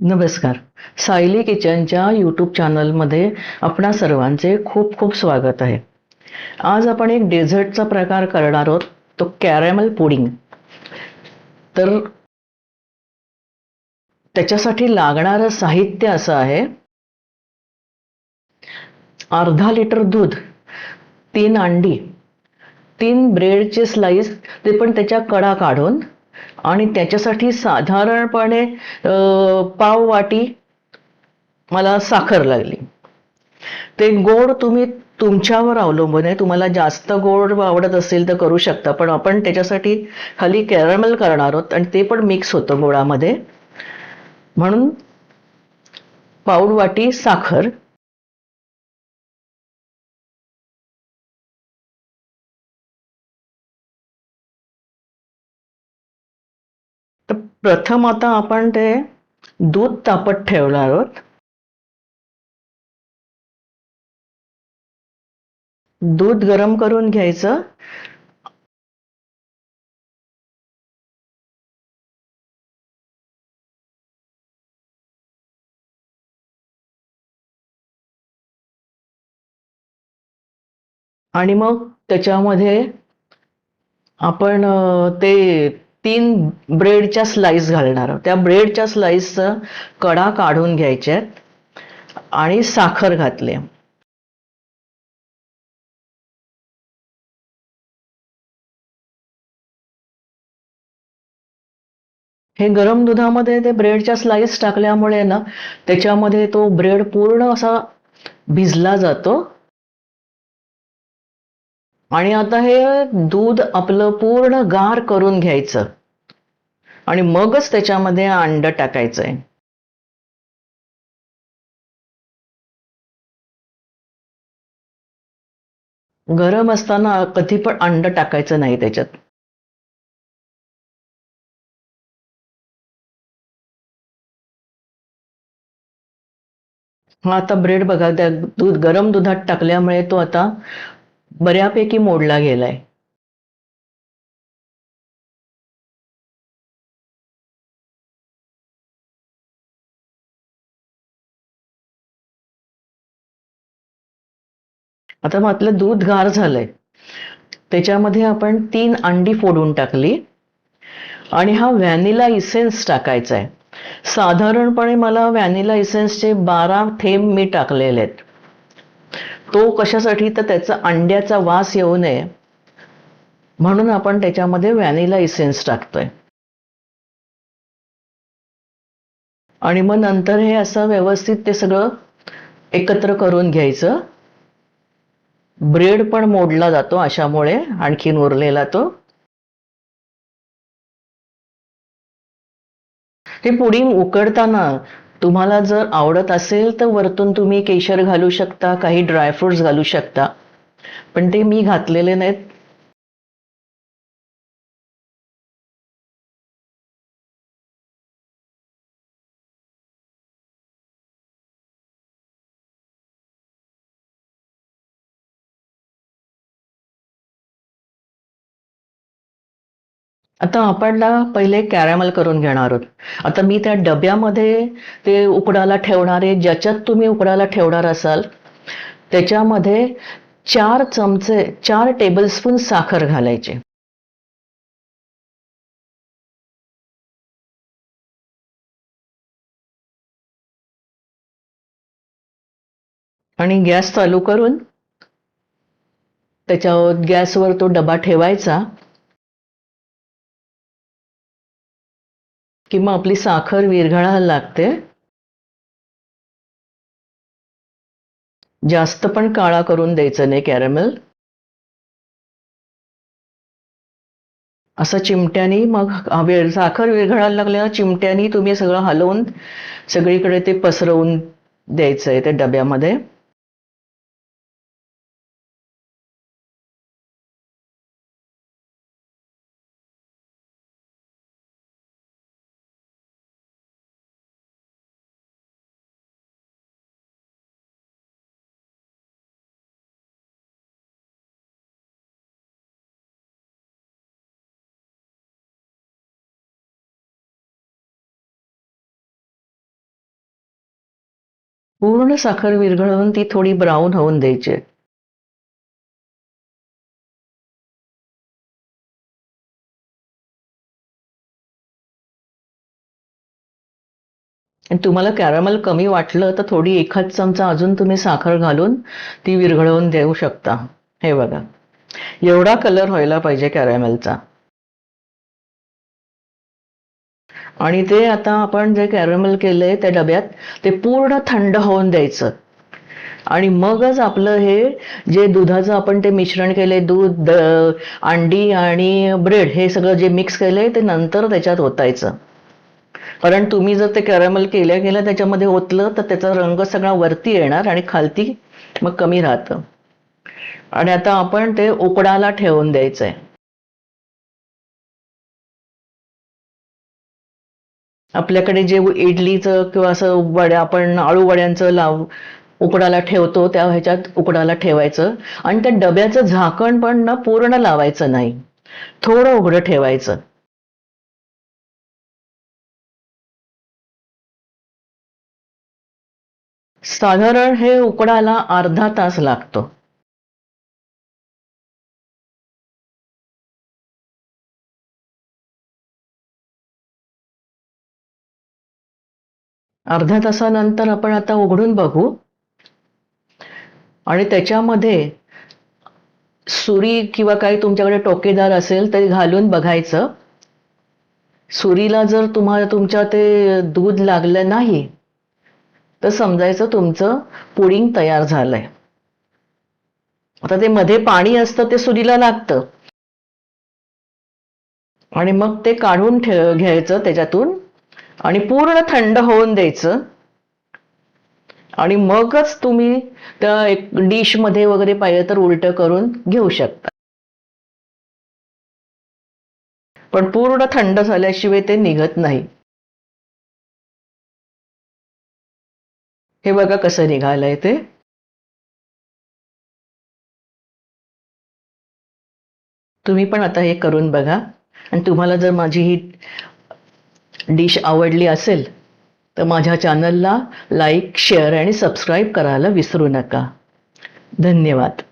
नमस्कार. सायली किचनच्या यूट्यूब चॅनलमध्ये आपणा सर्वांचे खूप खूप स्वागत आहे. आज आपण एक डेझर्टचा प्रकार करणार आहोत तो कॅरॅमल पुडिंग तर त्याच्यासाठी लागणारं साहित्य असं आहे अर्धा लिटर दूध तीन अंडी तीन ब्रेडचे स्लाईस ते पण त्याच्या कडा काढून आणि त्याच्यासाठी साधारणपणे पाव वाटी मला साखर लागली. ते गोड तुम्ही तुमच्यावर अवलंबून आहे. तुम्हाला जास्त गोड आवडत असेल तर करू शकता पण आपण त्याच्यासाठी खाली कॅरमल करणार आहोत आणि ते पण मिक्स होतं गोडामध्ये. म्हणून पाऊड वाटी साखर प्रथम आता आपण ते दूध तापत ठेवणार आहोत. दूध गरम करून घ्यायचं. आणि मग त्याच्यामध्ये आपण ते तीन ब्रेडच्या स्लाईस घालणार आहोत. त्या ब्रेडच्या स्लाईसचं कडा काढून घ्यायच्यात आणि साखर घातली. हे गरम दुधामध्ये ते ब्रेडच्या स्लाईस टाकल्यामुळे ना त्याच्यामध्ये तो ब्रेड पूर्ण असा भिजला जातो. आणि आता हे दूध आपलं पूर्ण गार करून घ्यायचं. आणि मगच त्याच्यामध्ये अंड टाकायचंय. गरम असताना कधी पण अंड टाकायचं नाही त्याच्यात. हा आता ब्रेड बघा त्या दूध गरम दुधात टाकल्यामुळे तो आता बऱ्यापैकी मोडला गेलाय. आता मग आपलं दूध गार झालंय. त्याच्यामध्ये आपण तीन अंडी फोडून टाकली. आणि हा व्हॅनिला इसेन्स टाकायचा आहे साधारणपणे मला व्हॅनिला इसेन्सचे बारा थेंब मी टाकलेले आहेत तो कशासाठी? तर त्याचा अंड्याचा वास येऊ नये. म्हणून आपण त्याच्यामध्ये व्हॅनिला इसेन्स टाकतोय. आणि मग नंतर हे असं व्यवस्थित ते सगळं एकत्र करून घ्यायचं. ब्रेड पण मोडला जातो अशामुळे आणखीन उरलेला तो. हे पुडिंग उकडताना तुम्हाला जर आवडत असेल तर वरतून तुम्ही केशर घालू शकता काही ड्रायफ्रुट्स घालू शकता. पण ते मी घातलेले नाहीत. आता आपण ना पहिले कॅरॅमल करून घेणार आहोत. आता मी त्या डब्यामध्ये ते उकडायला ठेवणारे ज्याच्यात तुम्ही उकडायला ठेवणार असाल त्याच्यामध्ये चार चमचे चार टेबलस्पून साखर घालायचे. आणि गॅस चालू करून त्याच्यावर गॅसवर तो डबा ठेवायचा. की मग आपली साखर विरघळायला लागते. जास्त पण काळा करून द्यायचं नाही कॅरमेल. असं चिमट्यानी मग वेळ साखर विरघळायला लागल्यावर चिमट्यानी तुम्ही सगळं हलवून सगळीकडे ते पसरवून द्यायचं आहे त्या डब्यामध्ये. पूर्ण साखर विरघळवून ती थोडी ब्राऊन होऊन द्यायची. आणि तुम्हाला कॅरमल कमी वाटलं तर थोडी एखाद चमचा अजून तुम्ही साखर घालून ती विरघळवून देऊ शकता. हे बघा. एवढा कलर व्हायला पाहिजे कॅरमेलचा आणि ते आता आपण जे कॅरमेल आहे त्या डब्यात ते पूर्ण थंड होऊन द्यायचं. आणि मगच आपलं हे जे दुधाचं आपण ते मिश्रण केले दूध द- अंडी आणि ब्रेड हे सगळं जे मिक्स केलंय ते नंतर त्याच्यात ओतायचं. कारण तुम्ही जर ते कॅरमेल केल्या गेलं त्याच्यामध्ये ओतलं तर त्याचा रंग सगळा वरती येणार आणि खालती मग कमी राहतं. आणि आता आपण ते उकडाला ठेवून द्यायचं आहे आपल्याकडे जे इडलीचं किंवा असं वड्या आपण आळू वड्यांचं लाव उकडाला ठेवतो त्या ह्याच्यात उकडाला ठेवायचं. आणि त्या डब्याचं झाकण पण ना पूर्ण लावायचं नाही. थोडं उघडं ठेवायचं. साधारण हे उकडायला अर्धा तास लागतो. अर्ध्या तासानंतर आपण आता उघडून बघू. आणि त्याच्यामध्ये सुरी किंवा काही तुमच्याकडे टोकेदार असेल तरी घालून बघायचं. सुरीला जर तुम्हाला तुमच्या ते दूध लागलं नाही तर समजायचं तुमचं पुडिंग तयार झालंय. आता ते मध्ये पाणी असतं ते सुरीला लागतं. आणि मग ते काढून ठे घ्यायचं त्याच्यातून. आणि पूर्ण थंड होऊन द्यायचं. आणि मगच तुम्ही त्या एक डिशमध्ये वगैरे पाहिजे तर उलटं करून घेऊ शकता. पण पूर्ण थंड झाल्याशिवाय ते निघत नाही. हे बघा कसं निघालंय ते. तुम्ही पण आता हे करून बघा. आणि तुम्हाला जर माझी ही डिश आवडली असेल तर माझ्या चॅनलला लाईक शेअर आणि सबस्क्राईब करायला विसरू नका. धन्यवाद.